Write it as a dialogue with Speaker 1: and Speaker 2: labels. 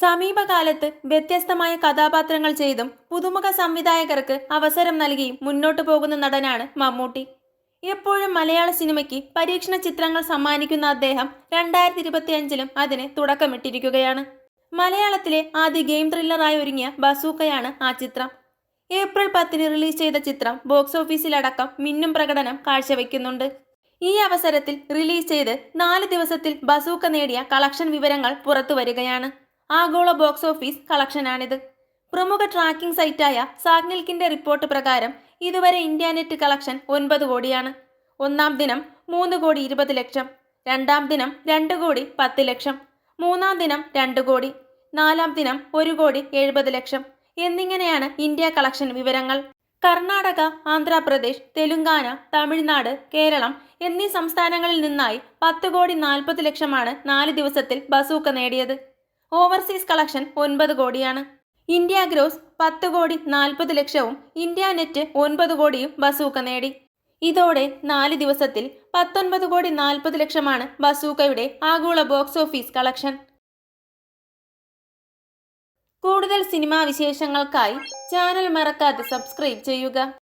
Speaker 1: സമീപകാലത്ത് വ്യത്യസ്തമായ കഥാപാത്രങ്ങൾ ചെയ്തും പുതുമുഖ സംവിധായകർക്ക് അവസരം നൽകിയും മുന്നോട്ടു പോകുന്ന നടനാണ് മമ്മൂട്ടി. എപ്പോഴും മലയാള സിനിമയ്ക്ക് പരീക്ഷണ ചിത്രങ്ങൾ സമ്മാനിക്കുന്ന അദ്ദേഹം രണ്ടായിരത്തി ഇരുപത്തിയഞ്ചിലും അതിന് തുടക്കമിട്ടിരിക്കുകയാണ്. മലയാളത്തിലെ ആദ്യ ഗെയിം ത്രില്ലറായി ഒരുങ്ങിയ ബസൂക്കയാണ് ആ ചിത്രം. ഏപ്രിൽ പത്തിന് റിലീസ് ചെയ്ത ചിത്രം ബോക്സ് ഓഫീസിലടക്കം മിന്നും പ്രകടനം കാഴ്ചവെക്കുന്നുണ്ട്. ഈ അവസരത്തിൽ റിലീസ് ചെയ്ത് നാല് ദിവസത്തിൽ ബസൂക്ക നേടിയ കളക്ഷൻ വിവരങ്ങൾ പുറത്തു വരികയാണ് ആഗോള ബോക്സ് ഓഫീസ് കളക്ഷനാണിത്. പ്രമുഖ ട്രാക്കിംഗ് സൈറ്റായ സാഗ്നിൽക്കിന്റെ റിപ്പോർട്ട് പ്രകാരം ഇതുവരെ ഇന്ത്യ നെറ്റ് കളക്ഷൻ ഒൻപത് കോടിയാണ്. ഒന്നാം ദിനം മൂന്ന് കോടി ഇരുപത് ലക്ഷം രണ്ടാം ദിനം രണ്ട് കോടി പത്ത് ലക്ഷം മൂന്നാം ദിനം രണ്ട് കോടി നാലാം ദിനം ഒരു കോടി എഴുപത് ലക്ഷം എന്നിങ്ങനെയാണ് ഇന്ത്യ കളക്ഷൻ വിവരങ്ങൾ. കർണാടക ആന്ധ്രാപ്രദേശ് തെലുങ്കാന തമിഴ്നാട് കേരളം എന്നീ സംസ്ഥാനങ്ങളിൽ നിന്നായി പത്ത് കോടി നാൽപ്പത് ലക്ഷമാണ് നാല് ദിവസത്തിൽ ബസൂക്ക നേടിയത്. ഓവർസീസ് കളക്ഷൻ ഒൻപത് കോടിയാണ്. ഇന്ത്യ ഗ്രോസ് പത്ത് കോടി നാൽപ്പത് ലക്ഷവും ഇന്ത്യ നെറ്റ് ഒൻപത് കോടിയും ബസൂക്ക നേടി. ഇതോടെ നാല് ദിവസത്തിൽ പത്തൊൻപത് കോടി നാൽപ്പത് ലക്ഷമാണ് ബസൂക്കയുടെ ആഗോള ബോക്സ് ഓഫീസ് കളക്ഷൻ. കൂടുതൽ സിനിമാ വിശേഷങ്ങൾക്കായി ചാനൽ മറക്കാതെ സബ്സ്ക്രൈബ് ചെയ്യുക.